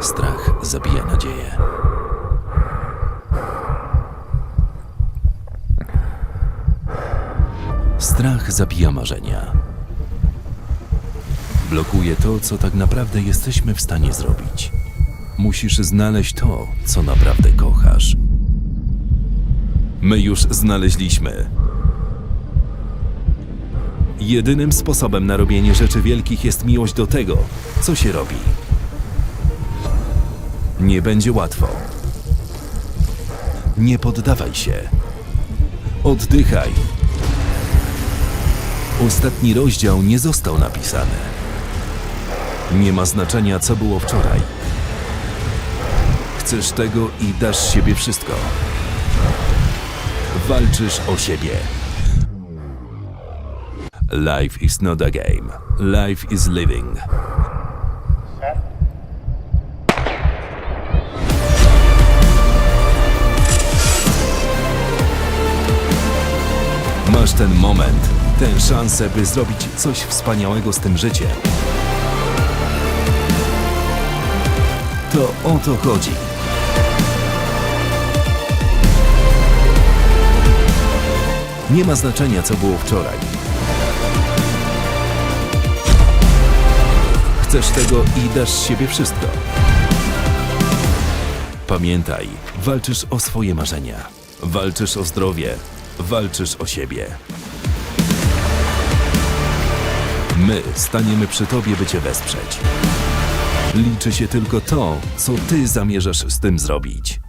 Strach zabija nadzieję. Strach zabija marzenia. Blokuje to, co tak naprawdę jesteśmy w stanie zrobić. Musisz znaleźć to, co naprawdę kochasz. My już znaleźliśmy. Jedynym sposobem na robienie rzeczy wielkich jest miłość do tego, co się robi. Nie będzie łatwo. Nie poddawaj się. Oddychaj. Ostatni rozdział nie został napisany. Nie ma znaczenia, co było wczoraj. Chcesz tego i dasz siebie wszystko. Walczysz o siebie. Life is not a game. Life is living. Masz ten moment, tę szansę, by zrobić coś wspaniałego z tym życiem. To o to chodzi. Nie ma znaczenia, co było wczoraj. Chcesz tego i dasz z siebie wszystko. Pamiętaj, walczysz o swoje marzenia. Walczysz o zdrowie. Walczysz o siebie. My staniemy przy tobie, by cię wesprzeć. Liczy się tylko to, co ty zamierzasz z tym zrobić.